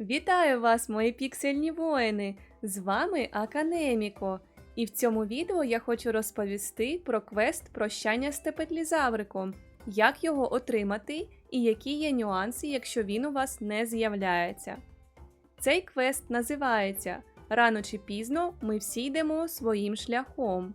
Вітаю вас, мої піксельні воїни! З вами Аканеміко. І в цьому відео я хочу розповісти про квест прощання з тепетлізавриком, як його отримати і які є нюанси, якщо він у вас не з'являється. Цей квест називається Рано чи пізно ми всі йдемо своїм шляхом.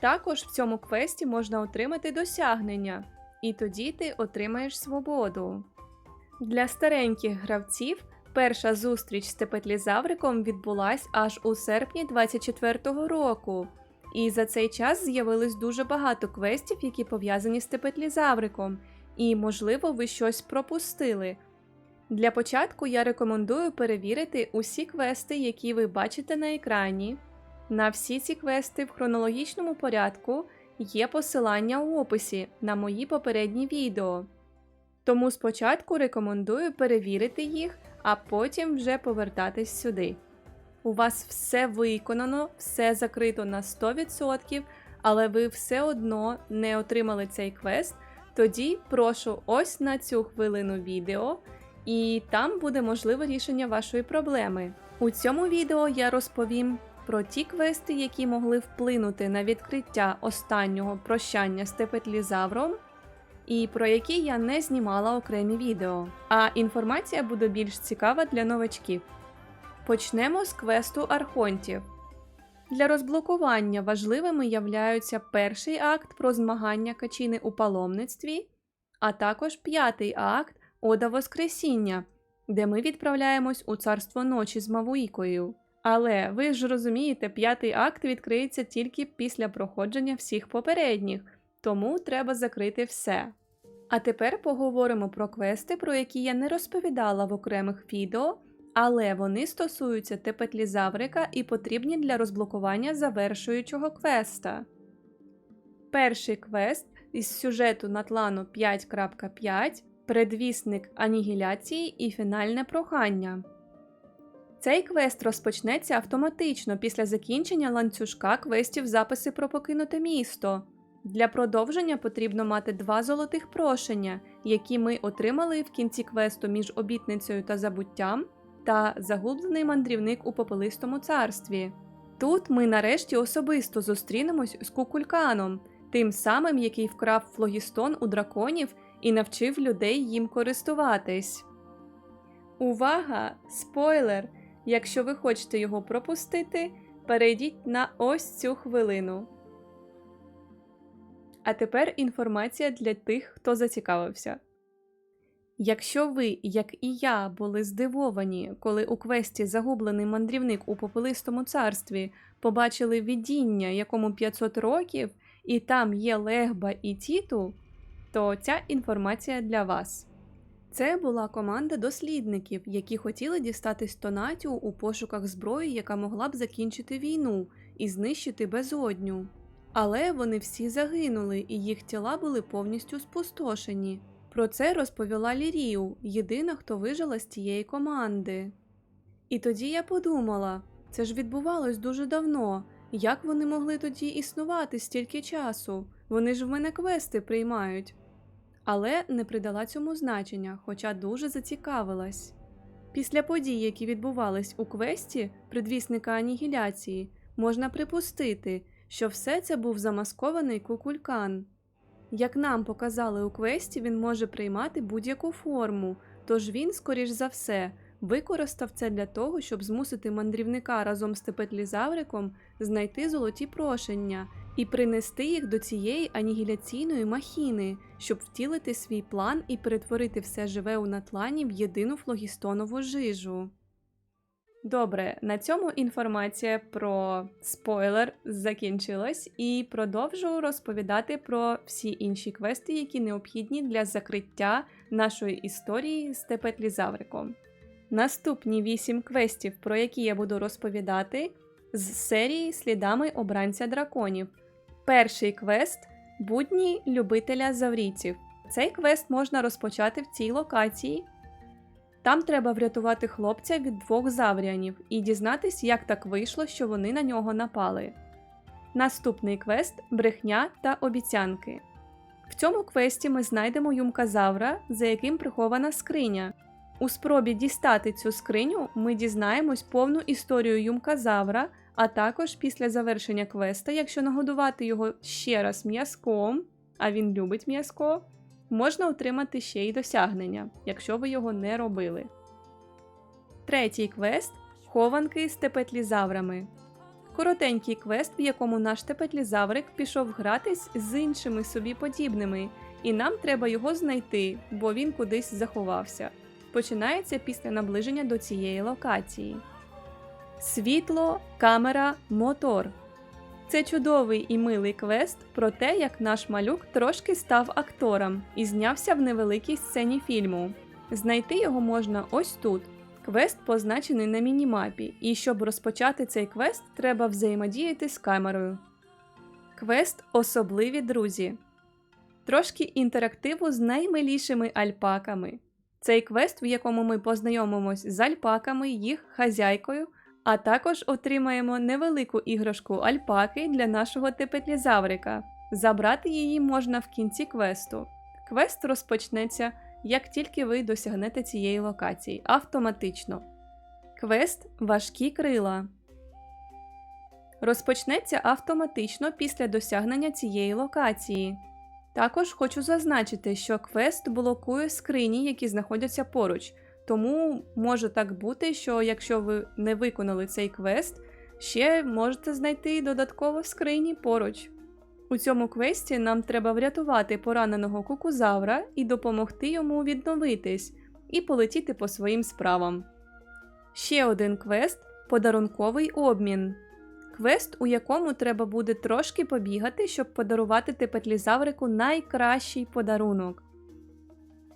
Також в цьому квесті можна отримати досягнення, і тоді ти отримаєш свободу. Для стареньких гравців перша зустріч з тепетлізавриком відбулась аж у серпні 24-го року. І за цей час з'явилось дуже багато квестів, які пов'язані з тепетлізавриком, і, можливо, ви щось пропустили. Для початку я рекомендую перевірити усі квести, які ви бачите на екрані. На всі ці квести в хронологічному порядку є посилання у описі на мої попередні відео. Тому спочатку рекомендую перевірити їх, а потім вже повертатись сюди. У вас все виконано, все закрито на 100%, але ви все одно не отримали цей квест, тоді прошу ось на цю хвилину відео, і там буде можливе рішення вашої проблеми. У цьому відео я розповім про ті квести, які могли вплинути на відкриття останнього прощання з тепетлізавром, і про які я не знімала окремі відео. А інформація буде більш цікава для новачків. Почнемо з квесту архонтів. Для розблокування важливими являються перший акт про змагання качини у паломництві, а також п'ятий акт Ода Воскресіння, де ми відправляємось у царство ночі з Мавуїкою. Але ви ж розумієте, п'ятий акт відкриється тільки після проходження всіх попередніх, тому треба закрити все. А тепер поговоримо про квести, про які я не розповідала в окремих відео, але вони стосуються тепетлізаврика і потрібні для розблокування завершуючого квеста. Перший квест із сюжету Натлану 5.5 Предвісник анігіляції і фінальне прохання. Цей квест розпочнеться автоматично після закінчення ланцюжка квестів записи про покинуте місто. Для продовження потрібно мати два золотих прошення, які ми отримали в кінці квесту між обітницею та забуттям, та загублений мандрівник у попелистому царстві. Тут ми нарешті особисто зустрінемось з Кукульканом, тим самим, який вкрав флогістон у драконів і навчив людей їм користуватись. Увага! Спойлер! Якщо ви хочете його пропустити, перейдіть на ось цю хвилину. А тепер інформація для тих, хто зацікавився. Якщо ви, як і я, були здивовані, коли у квесті загублений мандрівник у попелистому царстві побачили видіння, якому 500 років, і там є легба і тіту, то ця інформація для вас. Це була команда дослідників, які хотіли дістатись Тонатію у пошуках зброї, яка могла б закінчити війну і знищити безодню. Але вони всі загинули, і їх тіла були повністю спустошені. Про це розповіла Лірію, єдина, хто вижила з тієї команди. І тоді я подумала: це ж відбувалось дуже давно. Як вони могли тоді існувати стільки часу? Вони ж в мене квести приймають. Але не придала цьому значення, хоча дуже зацікавилась. Після подій, які відбувались у квесті предвісника анігіляції, можна припустити, що все це був замаскований кукулькан. Як нам показали у квесті, він може приймати будь-яку форму, тож він, скоріш за все, використав це для того, щоб змусити мандрівника разом з тепетлізавриком знайти золоті прошення і принести їх до цієї анігіляційної махіни, щоб втілити свій план і перетворити все живе у натлані в єдину флогістонову жижу. Добре, на цьому інформація про спойлер закінчилась, і продовжу розповідати про всі інші квести, які необхідні для закриття нашої історії з тепетлізавриком. Наступні вісім квестів, про які я буду розповідати, з серії Слідами обранця драконів. Перший квест будні любителя заврійців. Цей квест можна розпочати в цій локації. Там треба врятувати хлопця від двох завріанів і дізнатись, як так вийшло, що вони на нього напали. Наступний квест брехня та обіцянки. В цьому квесті ми знайдемо юмказавра, за яким прихована скриня. У спробі дістати цю скриню ми дізнаємось повну історію юмказавра, а також після завершення квеста, якщо нагодувати його ще раз м'язком, а він любить м'язко, можна отримати ще й досягнення, якщо ви його не робили. Третій квест хованки з тепетлізаврами. Коротенький квест, в якому наш тепетлізаврик пішов гратись з іншими собі подібними, і нам треба його знайти, бо він кудись заховався. Починається після наближення до цієї локації. Світло, камера, мотор. Це чудовий і милий квест про те, як наш малюк трошки став актором і знявся в невеликій сцені фільму. Знайти його можна ось тут. Квест позначений на мінімапі, і щоб розпочати цей квест, треба взаємодіяти з камерою. Квест Особливі друзі. Трошки інтерактиву з наймилішими альпаками. Цей квест, в якому ми познайомимось з альпаками, їх хазяйкою, а також отримаємо невелику іграшку альпаки для нашого тепетлізаврика. Забрати її можна в кінці квесту. Квест розпочнеться, як тільки ви досягнете цієї локації, автоматично. Квест Важкі крила. Розпочнеться автоматично після досягнення цієї локації. Також хочу зазначити, що квест блокує скрині, які знаходяться поруч, тому може так бути, що якщо ви не виконали цей квест, ще можете знайти додатково в скрині поруч. У цьому квесті нам треба врятувати пораненого кукузавра і допомогти йому відновитись і полетіти по своїм справам. Ще один квест подарунковий обмін. Квест, у якому треба буде трошки побігати, щоб подарувати тепетлізаврику найкращий подарунок.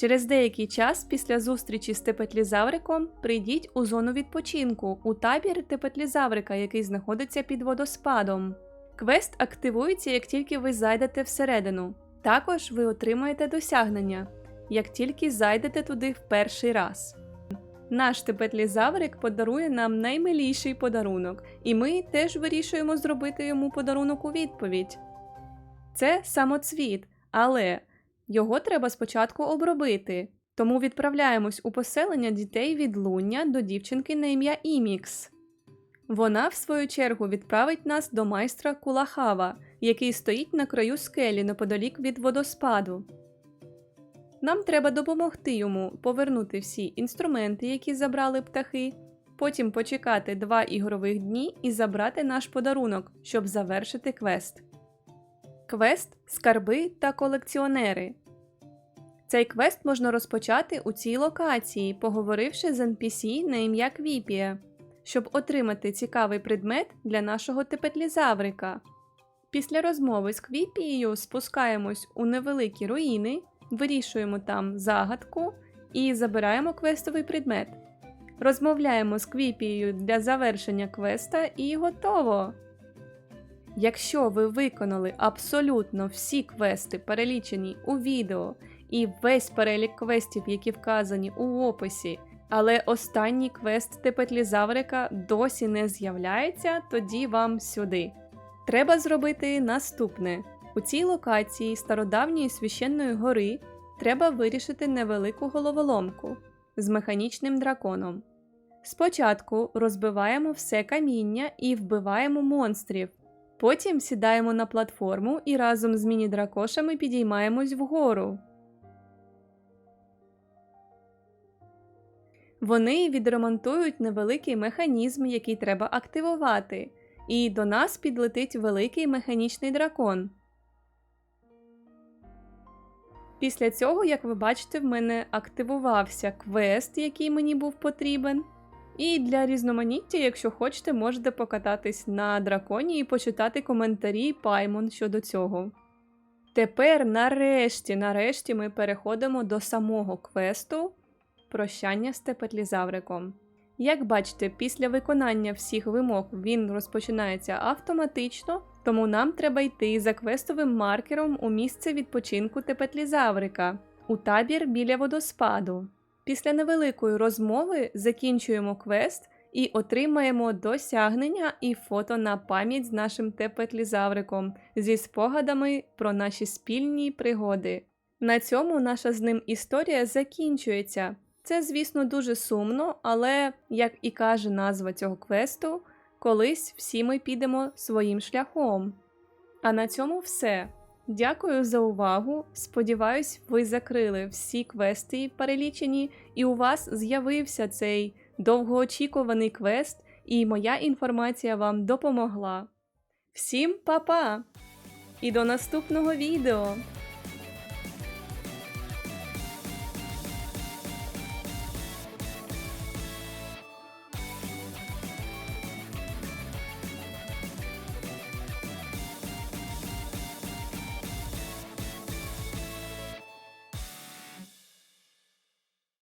Через деякий час після зустрічі з тепетлізавриком прийдіть у зону відпочинку у табір тепетлізаврика, який знаходиться під водоспадом. Квест активується, як тільки ви зайдете всередину. Також ви отримаєте досягнення, як тільки зайдете туди в перший раз. Наш тепетлізаврик подарує нам наймиліший подарунок, і ми теж вирішуємо зробити йому подарунок у відповідь. Це самоцвіт, але його треба спочатку обробити, тому відправляємось у поселення дітей від Луння до дівчинки на ім'я Імікс. Вона, в свою чергу, відправить нас до майстра Кулахава, який стоїть на краю скелі неподалік від водоспаду. Нам треба допомогти йому повернути всі інструменти, які забрали птахи, потім почекати два ігрових дні і забрати наш подарунок, щоб завершити квест. Квест Скарби та колекціонери. Цей квест можна розпочати у цій локації, поговоривши з NPC на ім'я Квіпія, щоб отримати цікавий предмет для нашого тепетлізаврика. Після розмови з Квіпією спускаємось у невеликі руїни, вирішуємо там загадку і забираємо квестовий предмет. Розмовляємо з Квіпією для завершення квеста і готово! Якщо ви виконали абсолютно всі квести, перелічені у відео, і весь перелік квестів, які вказані у описі, але останній квест тепетлізаврика досі не з'являється, тоді вам сюди. Треба зробити наступне: у цій локації стародавньої священної гори треба вирішити невелику головоломку з механічним драконом. Спочатку розбиваємо все каміння і вбиваємо монстрів. Потім сідаємо на платформу і разом з міні-дракошами підіймаємось вгору. Вони відремонтують невеликий механізм, який треба активувати, і до нас підлетить великий механічний дракон. Після цього, як ви бачите, в мене активувався квест, який мені був потрібен. І для різноманіття, якщо хочете, можете покататись на драконі і почитати коментарі Паймон щодо цього. Тепер, нарешті, нарешті, ми переходимо до самого квесту прощання з тепетлізавриком. Як бачите, після виконання всіх вимог він розпочинається автоматично, тому нам треба йти за квестовим маркером у місце відпочинку тепетлізаврика у табір біля водоспаду. Після невеликої розмови закінчуємо квест і отримаємо досягнення і фото на пам'ять з нашим тепетлізавриком зі спогадами про наші спільні пригоди. На цьому наша з ним історія закінчується. Це, звісно, дуже сумно, але, як і каже назва цього квесту, колись всі ми підемо своїм шляхом. А на цьому все. Дякую за увагу. Сподіваюсь, ви закрили всі квести перелічені, і у вас з'явився цей довгоочікуваний квест, і моя інформація вам допомогла. Всім па-па! І до наступного відео!